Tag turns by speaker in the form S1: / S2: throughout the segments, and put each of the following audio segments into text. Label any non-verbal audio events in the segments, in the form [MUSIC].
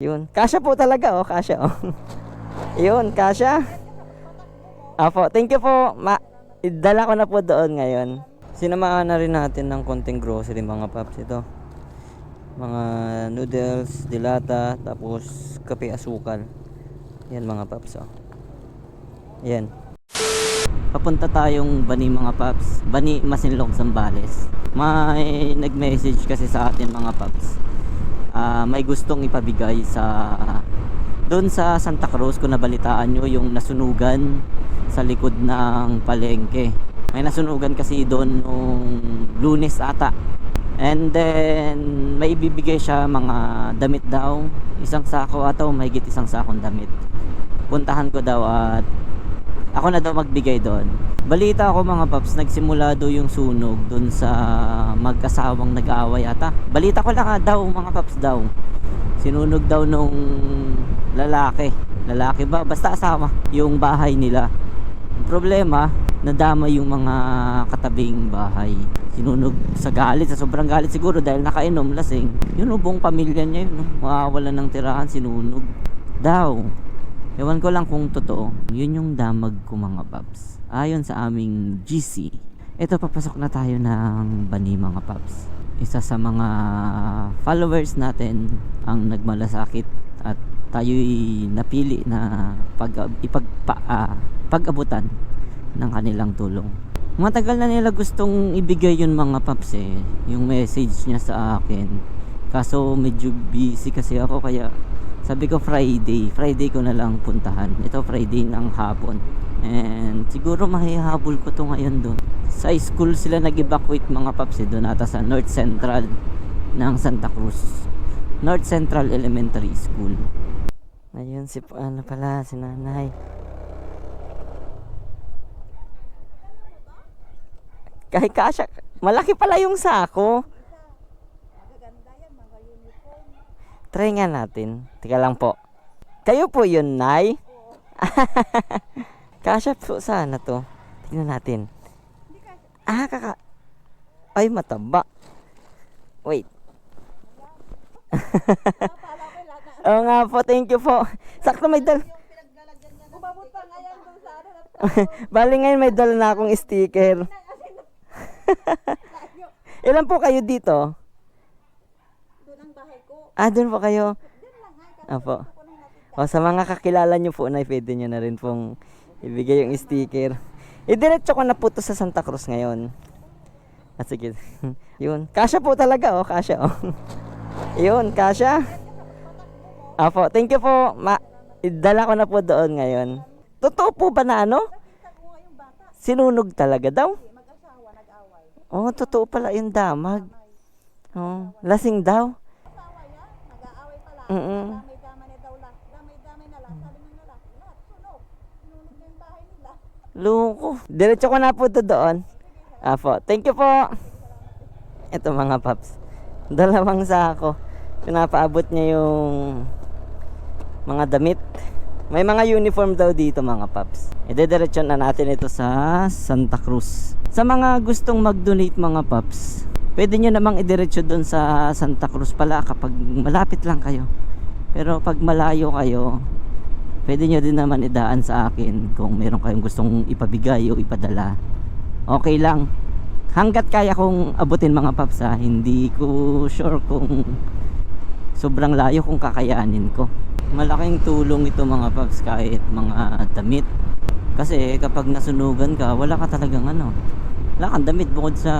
S1: Yun. Kasya po talaga, oh. Kasya, oh. [LAUGHS] Yun, kasya. Apo, thank you po. Ma idala ko na po doon ngayon. Sinamahan na rin natin ng konting grocery mga paps ito. Mga noodles, dilata, tapos kape asukal. Yan mga paps, oh. Yan. Papunta tayong Bani mga paps. Bani Masinlong Zambales. May nag-message kasi sa atin mga paps. Ah, may gustong ipabigay sa doon sa Santa Cruz kung nabalitaan nyo yung nasunugan sa likod ng palengke. May nasunugan kasi doon nung lunes ata. And then may ibibigay siya mga damit daw. Isang sako ataw mahigit isang sakong damit. Puntahan ko daw at ako na daw magbigay doon. Balita ako mga paps, nagsimula daw yung sunog doon sa magkasawang nag-aaway ata. Balita ko lang daw mga paps daw. Sinunog daw nung lalaki. Lalaki ba? Basta asawa. Yung bahay nila. Problema, nadama yung mga katabing bahay. Sinunog sa galit, sa sobrang galit siguro dahil nakainom, lasing. Yun oh, buong pamilya niya yun. oh. Mawawalan ng tirahan, sinunog. Daw. Ewan ko lang kung totoo. Yun yung damag ko mga paps. Ayon sa aming GC. Ito papasok na tayo ng bani mga paps. Isa sa mga followers natin ang nagmalasakit at tayo'y napili na pag ipagpa ah, pag-abutan ng kanilang tulong. Matagal na nila gustong ibigay yun mga paps eh, yung message niya sa akin. Kaso medyo busy kasi ako kaya sabi ko Friday, Friday ko na lang puntahan. Ito Friday ng hapon. And siguro mahihabol ko to ngayon doon. Sa school sila nag-evacuate mga paps eh, doon ata sa North Central ng Santa Cruz. North Central Elementary School. Ayun si ano pala si nanay. Kahit kasya, malaki pala yung sako. Try nga natin. Tika lang po. Kayo po yun, Nay? [LAUGHS] Kasya po sana to. Tingnan natin. Ah, kaka... Ay, mataba. Wait. [LAUGHS] Oo nga po, thank you po. Sakto may dal... [LAUGHS] Bali ngayon may dala na akong sticker. Ilan po kayo dito?
S2: doon ang bahay ko.
S1: Ah, doon po kayo. Apo. O, sa mga kakilala nyo po na pwede nyo na rin pong ibigay yung sticker. Idiretso ko na po to sa Santa Cruz ngayon. Ah, sige. [LAUGHS] Yun. Kasya po talaga, oh. Kasya, oh. [LAUGHS] Yun, kasya. Apo, thank you po. Ma idala ko na po doon ngayon. Totoo po ba na ano? Sinunog talaga daw? Oh, totoo pala yung damag. Oh, lasing daw.
S2: Asawa yan, nag-aaway pala.
S1: Mm-mm.
S2: Damay-damay na daw lahat. Damay-damay na lahat. Sabi ng lalaki, lahat sunog. Sunog na yung bahay nila.
S1: Loko. Diretso ko na po to doon. Apo, thank you po. Ito mga paps. Dalawang sako. Pinapaabot niya yung mga damit. May mga uniform daw dito mga paps. Idediretso na natin ito sa Santa Cruz. Sa mga gustong mag-donate mga paps, pwede nyo namang idiretso doon sa Santa Cruz pala kapag malapit lang kayo. Pero pag malayo kayo, pwede nyo din naman idaan sa akin kung meron kayong gustong ipabigay o ipadala. Okay lang. Hanggat kaya kong abutin mga paps ha, hindi ko sure kung sobrang layo kung kakayanin ko. Malaking tulong ito mga paps kahit mga damit. Kasi kapag nasunugan ka, wala ka talagang ano. Wala kang damit bukod sa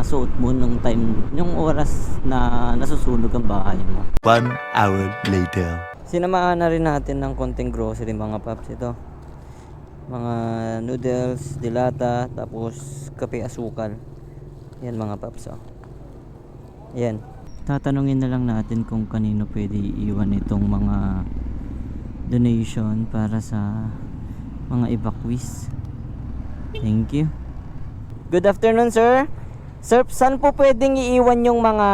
S1: suot mo nung time, yung oras na nasusunog ang bahay mo.
S3: One hour later.
S1: Sinamahan na rin natin ng konting grocery mga paps ito. Mga noodles, dilata, tapos kape asukal. Yan mga paps oh. Yan. Tatanungin na lang natin kung kanino pwede iiwan itong mga donation para sa mga evacuees. Thank you. Good afternoon, sir. Sir, saan po pwedeng iiwan yung mga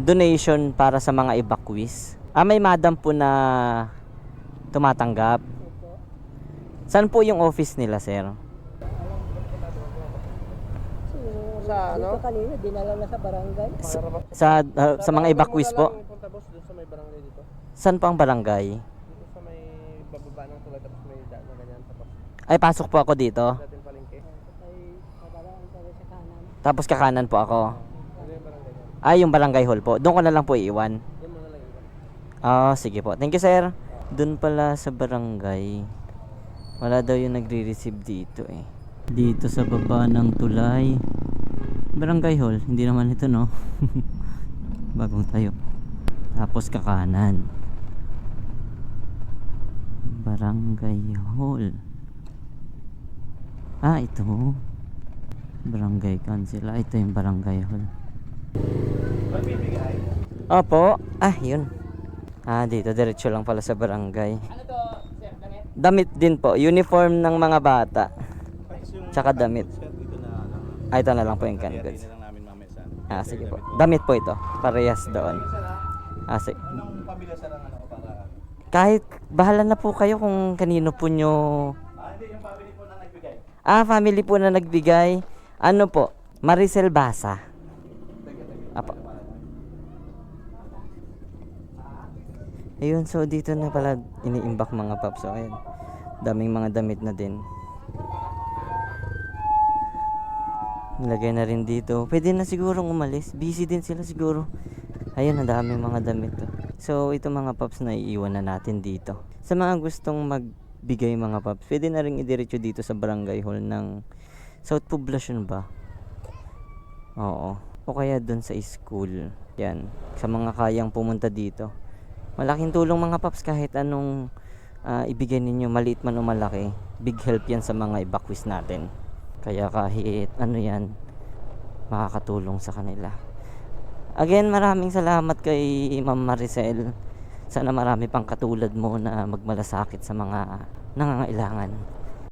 S1: donation para sa mga evacuees? Ah, may madam po na tumatanggap. Saan po yung office nila, sir?
S4: Sa ano?
S2: Ito kanina, dinala na sa barangay.
S1: Sa, sa, ah, sa mga evacuees po?
S4: Punta boss doon sa may barangay dito.
S1: Saan po ang barangay?
S4: Dito sa may bababa ng tulay tapos may daan na ganyan tapos
S1: Ay, pasok po ako dito.
S4: dating palengke.
S1: Tapos kakanan po ako.
S4: Ano?
S1: Ay, yung barangay hall po. Doon ko na lang po iiwan.
S4: Doon mo na lang
S1: Ah, sige po. Thank you, sir. Doon pala sa barangay. Wala daw yung nagre-receive dito eh. Dito sa baba ng tulay. Barangay hall. Hindi naman ito, no? [LAUGHS] Bagong tayo. Tapos kakanan. Barangay hall. Ah, ito. Barangay council. Ah, ito yung barangay hall. Opo. Ah, yun. Ah, dito. Diretso lang pala sa barangay.
S4: Ano to, sir? Damit?
S1: Damit din po. Uniform ng mga bata. Tsaka damit. Ah, ito na lang po yung canned goods. Ah, sige po. Damit po ito. Parehas doon. Ah, sige.
S3: Anong pamilya sa lang ano.
S1: Kahit bahala na po kayo kung kanino po nyo...
S3: Ah, hindi, yung family po na nagbigay.
S1: Ah, family po na nagbigay. Ano po? Maricel Basa. Apo. Ayun, so dito na pala iniimbak mga paps. So, ayun. Daming mga damit na din. Nilagay na rin dito. Pwede na sigurong umalis. Busy din sila siguro. Ayun, ang daming mga damit to. So, ito mga paps na iiwan na natin dito. Sa mga gustong magbigay mga paps, pwede na rin idiretso dito sa barangay hall ng South Poblacion ba? Oo. O kaya doon sa school. Yan. Sa mga kayang pumunta dito. Malaking tulong mga paps kahit anong ah, ibigay ninyo, maliit man o malaki. Big help yan sa mga evacuees natin. Kaya kahit ano yan, makakatulong sa kanila. Again, maraming salamat kay Ma'am Maricel. Sana marami pang katulad mo na magmalasakit sa mga nangangailangan.